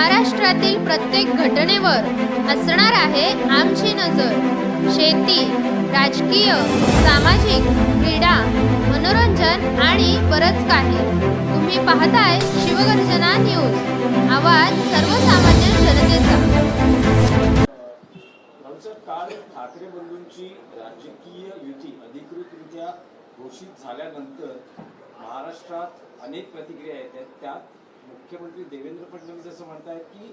महाराष्ट्रातील प्रत्येक घटनेवर असणार आहे आमची नजर. शेती राजकीय सामाजिक क्रीडा मनोरंजन आणि बरंच काही. तुम्ही पाहताय शिवगर्जना न्यूज. आवाज सर्वसामान्य जनतेचा. काल ठाकरे बंधूंची राजकीय युती अधिकृतरित्या घोषित झाल्यानंतर महाराष्ट्रात अनेक प्रतिक्रिया येत आहेत. त्यात मुख्यमंत्री देवेंद्र फडणवीस असं म्हणतायत की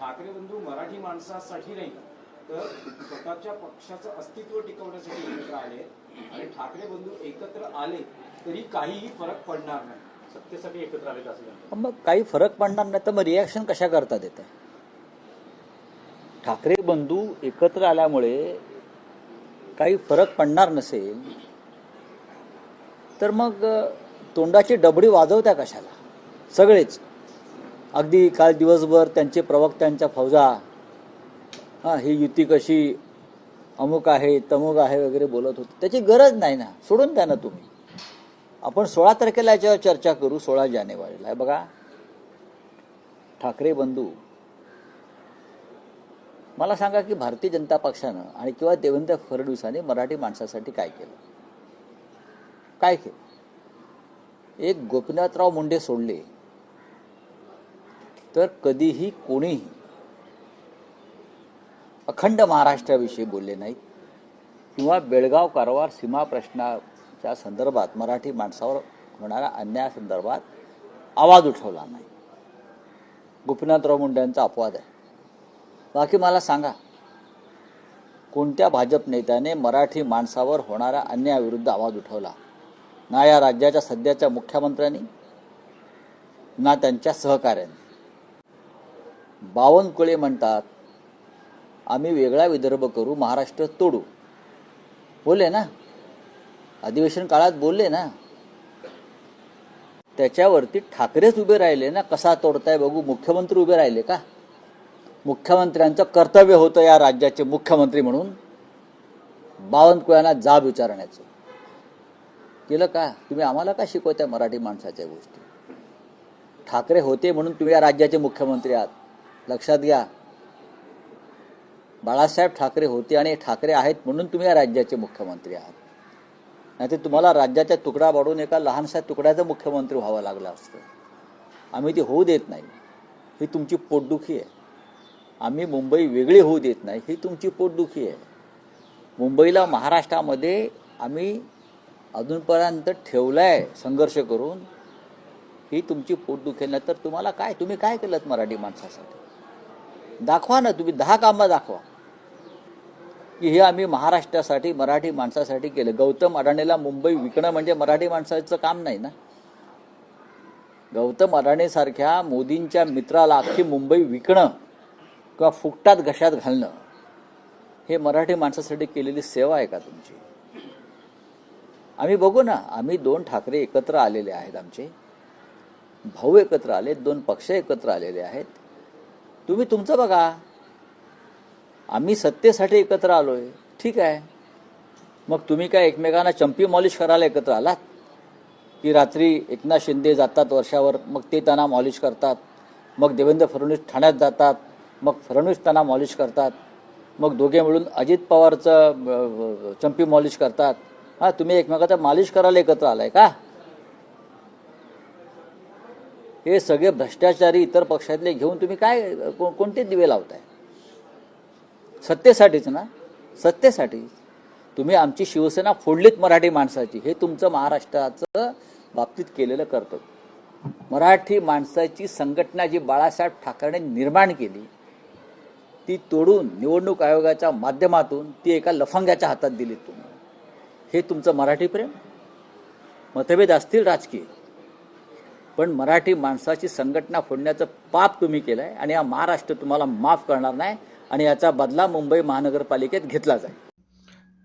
ठाकरे बंधू मराठी माणसासाठी नाही तर स्वतःच्या पक्षाचं अस्तित्व टिकवण्यासाठी एकत्र आले आणि ठाकरे बंधू एकत्र आले तरी काहीही फरक पडणार नाही. सत्तेसाठी एकत्र आले असं मग काही फरक पडणार नाही तर मग रिॲक्शन कशा करता येते ठाकरे बंधू एकत्र आल्यामुळे काही फरक पडणार नसेल तर मग तोंडाची डबडी वाजवत्या कशाला? सगळेच. अगदी काल दिवसभर त्यांचे प्रवक्त्यांच्या फौजा हां ही युती कशी अमुक आहे तमुक आहे वगैरे बोलत होते. त्याची गरज नाही ना. सोडून द्या ना तुम्ही. आपण सोळा तारखेला याच्यावर चर्चा करू सोळा जानेवारीला. बघा. ठाकरे बंधू मला सांगा की भारतीय जनता पक्षानं आणि किंवा देवेंद्र फडणवीसांनी मराठी माणसासाठी काय केलं? काय केलं? एक गोपीनाथराव मुंडे सोडले. तर कधीही कोणीही अखंड महाराष्ट्राविषयी बोलले नाहीत किंवा बेळगाव कारवार सीमा प्रश्नाच्या संदर्भात मराठी माणसावर होणाऱ्या अन्यायासंदर्भात आवाज उठवला नाही. गोपीनाथराव मुंडे यांचा अपवाद आहे. बाकी मला सांगा कोणत्या भाजप नेत्याने मराठी माणसावर होणाऱ्या अन्यायाविरुद्ध आवाज उठवला? ना या राज्याच्या सध्याच्या मुख्यमंत्र्यांनी ना त्यांच्या सहकाऱ्यांनी. बावनकुळे म्हणतात आम्ही वेगळा विदर्भ करू महाराष्ट्र तोडू. बोलले ना? अधिवेशन काळात बोलले ना? त्याच्यावरती ठाकरेच उभे राहिले ना? कसा तोडताय बघू? मुख्यमंत्री उभे राहिले का? मुख्यमंत्र्यांचं कर्तव्य होतं या राज्याचे मुख्यमंत्री म्हणून. बावनकुळ्यांना जाब विचारण्याचं. केलं का? तुम्ही आम्हाला का शिकवताय मराठी माणसाच्या गोष्टी? ठाकरे होते म्हणून तुम्ही या राज्याचे मुख्यमंत्री आहात. लक्षात घ्या. बाळासाहेब ठाकरे होते आणि ठाकरे आहेत म्हणून तुम्ही या राज्याचे मुख्यमंत्री आहात. नाहीतर तुम्हाला राज्याच्या तुकडा वाढून एका लहानशा तुकड्याचं मुख्यमंत्री व्हावं लागलं असतं. आम्ही ते होऊ देत नाही. ही तुमची पोटदुखी आहे. आम्ही मुंबई वेगळी होऊ देत नाही. ही तुमची पोटदुखी आहे. मुंबईला महाराष्ट्रामध्ये आम्ही अजूनपर्यंत ठेवलं आहे संघर्ष करून. ही तुमची पोटदुखी नाही तर तुम्हाला काय? तुम्ही काय केलं मराठी माणसासाठी? दाखवा ना तुम्ही दहा कामं दाखवा. की हे आम्ही महाराष्ट्रासाठी मराठी माणसासाठी केलं. गौतम अडाणीला मुंबई विकणं म्हणजे मराठी माणसाचं काम नाही ना? गौतम अडाणीसारख्या मोदींच्या मित्राला अख्खी मुंबई विकणं किंवा फुकटात घशात घालणं हे मराठी माणसासाठी केलेली सेवा आहे का तुमची? आम्ही बघू ना. आम्ही दोन ठाकरे एकत्र आलेले आहेत आमचे. भाऊ एकत्र आले दोन पक्ष एकत्र आलेले आहेत. तुम्ही तुमचं बघा. आम्ही सत्तेसाठी एकत्र आलोय. ठीक आहे. मग तुम्ही काय एकमेकांना चंपी मॉलिश करायला एकत्र आलात? की रात्री एकनाथ शिंदे जातात वर्षावर मग ते त्यांना मॉलिश करतात. मग देवेंद्र फडणवीस ठाण्यात जातात. मग फडणवीस त्यांना मॉलिश करतात. मग दोघे मिळून अजित पवारचं चंपी मॉलिश करतात. हां तुम्ही एकमेकाचा मालिश करायला एकत्र आलाय का? हे सगळे भ्रष्टाचारी इतर पक्षातले घेऊन तुम्ही काय कोणते दिवे लावताय? सत्तेसाठीच ना? सत्तेसाठी. तुम्ही आमची शिवसेना फोडलीत मराठी माणसाची. हे तुमचं महाराष्ट्राचं बाबतीत केलेलं कर्तव्य. मराठी माणसाची संघटना जी बाळासाहेब ठाकरेने निर्माण केली ती तोडून निवडणूक आयोगाच्या माध्यमातून ती एका लफंग्याच्या हातात दिली तुम्ही. हे तुमचं मराठी प्रेम? मतभेद असतील राजकीय. पण मराठी माणसाची संघटना फोडण्याचं पाप तुम्ही केलं आहे आणि हा महाराष्ट्र तुम्हाला माफ करणार नाही आणि याचा बदला मुंबई महानगरपालिकेत घेतला जाईल.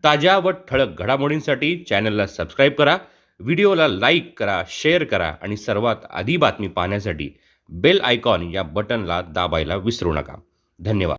ताज्या व ठळक घडामोडींसाठी चॅनलला सबस्क्राईब करा व्हिडिओला लाईक करा शेअर करा आणि सर्वात आधी बातमी पाहण्यासाठी बेल आयकॉन या बटनला दाबायला विसरू नका. धन्यवाद.